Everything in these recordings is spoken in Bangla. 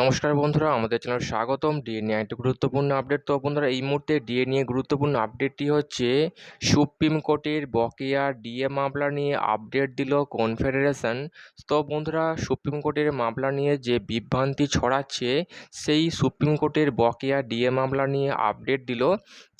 নমস্কার বন্ধুরা, আমাদের চ্যানেল স্বাগতম। ডিএ নিয়ে একটি গুরুত্বপূর্ণ আপডেট তো বন্ধুরা, এই মুহূর্তে ডিএ নিয়ে গুরুত্বপূর্ণ আপডেটটি হচ্ছে, সুপ্রিম কোর্টের বকেয়া ডিএ মামলা নিয়ে আপডেট দিল কনফেডারেশন তো বন্ধুরা, সুপ্রিম কোর্টের মামলা নিয়ে যে বিভ্রান্তি ছড়াচ্ছে, সেই সুপ্রিম কোর্টের বকেয়া ডিএ মামলা নিয়ে আপডেট দিল।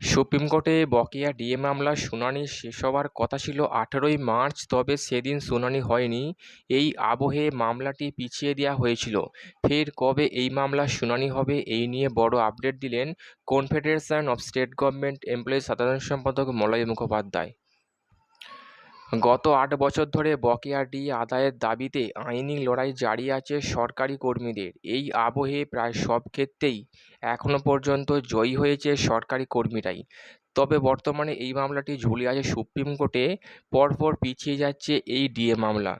সুপ্রিম কোর্টে বকেয়া ডিএ মামলার শুনানি শেষ হওয়ার কথা ছিল আঠেরোই মার্চ, তবে সেদিন শুনানি হয়নি। এই আবহে মামলাটি পিছিয়ে দেওয়া হয়েছিল। ফের কবে এই মামলার শুনানি হবে এই নিয়ে বড় আপডেট দিলেন confederation of state government employee সাধারণ সম্পাদক মলয় মুখোপাধ্যায়। গত আট বছর ধরে বকেয়া ডি আদায়ের দাবিতে আইনি লড়াই জারি আছে সরকারি কর্মীদের। এই আবহে প্রায় সব ক্ষেত্রেই এখনও পর্যন্ত জয়ী হয়েছে সরকারি কর্মীরাই। তবে বর্তমানে এই মামলাটি ঝুলে আছে সুপ্রিম কোর্টে, পরপর পিছিয়ে যাচ্ছে এই ডিএ মামলা।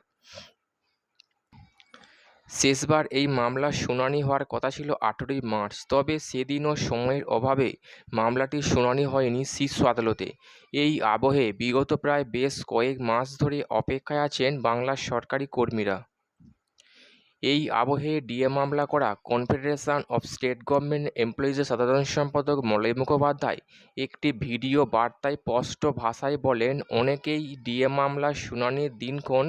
শেষবার এই মামলার শুনানি হওয়ার কথা ছিল আঠেরোই মার্চ। তবে সেদিনও সময়ের অভাবে মামলাটির শুনানি হয়নি শীর্ষ আদালতে। এই আবহে বিগত প্রায় বেশ কয়েক মাস ধরে অপেক্ষায় আছেন বাংলার সরকারি কর্মীরা। এই আবহে ডিএ মামলা করা কনফেডারেশন অফ স্টেট গভর্নমেন্ট এমপ্লয়িজের সাধারণ সম্পাদক মলয় মুখোপাধ্যায় একটি ভিডিও বার্তায় স্পষ্ট ভাষায় বলেন, অনেকেই ডিএ মামলার শুনানির দিনক্ষণ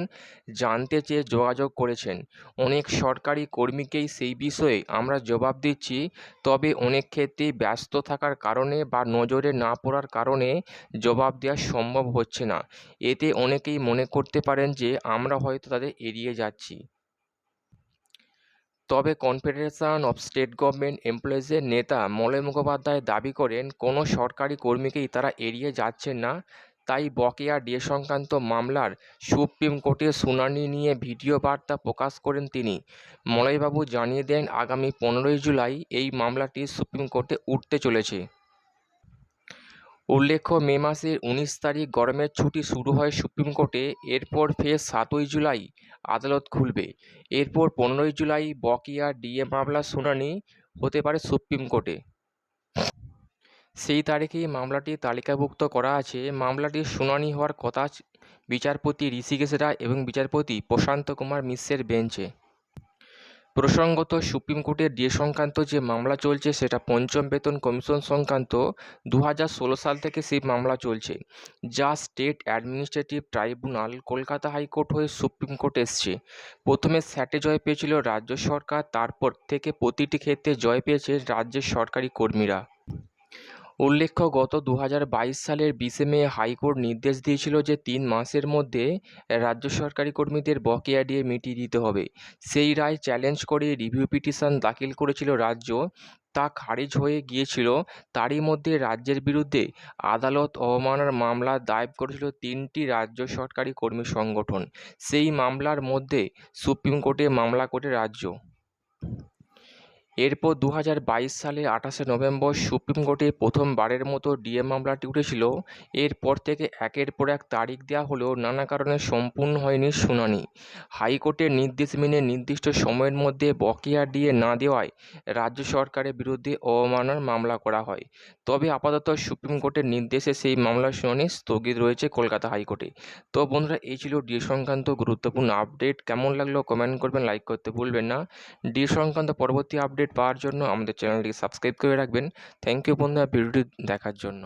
জানতে চেয়ে যোগাযোগ করেছেন। অনেক সরকারি কর্মীকেই সেই বিষয়ে আমরা জবাব দিচ্ছি। তবে অনেক ক্ষেত্রেই ব্যস্ত থাকার কারণে বা নজরে না পড়ার কারণে জবাব দেওয়া সম্ভব হচ্ছে না। এতে অনেকেই মনে করতে পারেন যে, আমরা হয়তো তাদের এড়িয়ে যাচ্ছি। তবে কনফেডারেশন অফ স্টেট গভর্নমেন্ট এমপ্লয়িজের নেতা মলয় মুখোপাধ্যায় দাবি করেন, কোনো সরকারি কর্মীকেই তারা এড়িয়ে যাচ্ছেন না। তাই বকেয়া ডিএ সংক্রান্ত মামলার সুপ্রিম কোর্টে শুনানি নিয়ে ভিডিও বার্তা প্রকাশ করেন তিনি। মলয়বাবু জানিয়ে দেন, আগামী পনেরোই জুলাই এই মামলাটি সুপ্রিম কোর্টে উঠতে চলেছে। উল্লেখ্য, মে মাসের উনিশ তারিখ গরমের ছুটি শুরু হয় সুপ্রিম কোর্টে। এরপর ফের সাতই জুলাই আদালত খুলবে। এরপর পনেরোই জুলাই বকেয়া ডিএ মামলার শুনানি হতে পারে সুপ্রিম কোর্টে। সেই তারিখেই মামলাটি তালিকাভুক্ত করা আছে। মামলাটির শুনানি হওয়ার কথা বিচারপতি ঋষিকেশ রায় এবং বিচারপতি প্রশান্ত কুমার মিশ্রের বেঞ্চে। প্রসঙ্গত, সুপ্রিম কোর্টের ডিএ সংক্রান্ত যে মামলা চলছে, সেটা পঞ্চম বেতন কমিশন সংক্রান্ত দু হাজার ষোলো সাল থেকে সেই মামলা চলছে, যা state administrative tribunal, Kolkata high court হয়ে সুপ্রিম কোর্ট এসছে। প্রথমে স্যাটে জয় পেয়েছিল রাজ্য সরকার, তারপর থেকে প্রতিটি ক্ষেত্রে জয় পেয়েছে রাজ্যের সরকারি কর্মীরা। উল্লেখ্য, গত দু হাজার বাইশ সালের বিশে মে হাইকোর্ট নির্দেশ দিয়েছিল যে তিন মাসের মধ্যে রাজ্য সরকারি কর্মীদের বকেয়া দিয়ে মিটিয়ে দিতে হবে। সেই রায় চ্যালেঞ্জ করে রিভিউ পিটিশন দাখিল করেছিল রাজ্য। তা খারিজ হয়ে গিয়েছিল। তারই মধ্যে রাজ্যের বিরুদ্ধে আদালত অবমাননার মামলা দায়ের করেছিল তিনটি রাজ্য সরকারি কর্মী সংগঠন। সেই মামলার মধ্যে সুপ্রিম কোর্টে মামলা করে রাজ্য। এরপর দু হাজার বাইশ সালের আঠাশে নভেম্বর সুপ্রিম কোর্টে প্রথমবারের মতো ডিএ মামলাটি উঠেছিল। এরপর থেকে একের পর এক তারিখ দেওয়া হলেও নানা কারণে সম্পূর্ণ হয়নি শুনানি। হাইকোর্টের নির্দেশ মেনে নির্দিষ্ট সময়ের মধ্যে বকেয়া ডিএ না দেওয়ায় রাজ্য সরকারের বিরুদ্ধে অবমাননার মামলা করা হয়। তবে আপাতত সুপ্রিম কোর্টের নির্দেশে সেই মামলার শুনানি স্থগিত রয়েছে কলকাতা হাইকোর্টে। তো বন্ধুরা, এই ছিল ডিএ সংক্রান্ত গুরুত্বপূর্ণ আপডেট। কেমন লাগল কমেন্ট করবেন, লাইক করতে ভুলবেন না। ডিএ সংক্রান্ত পরবর্তী আপডেট পাওয়ার জন্য আমাদের চ্যানেলটি সাবস্ক্রাইব করে রাখবেন। থ্যাংক ইউ বন্ধুরা ভিডিওটি দেখার জন্য।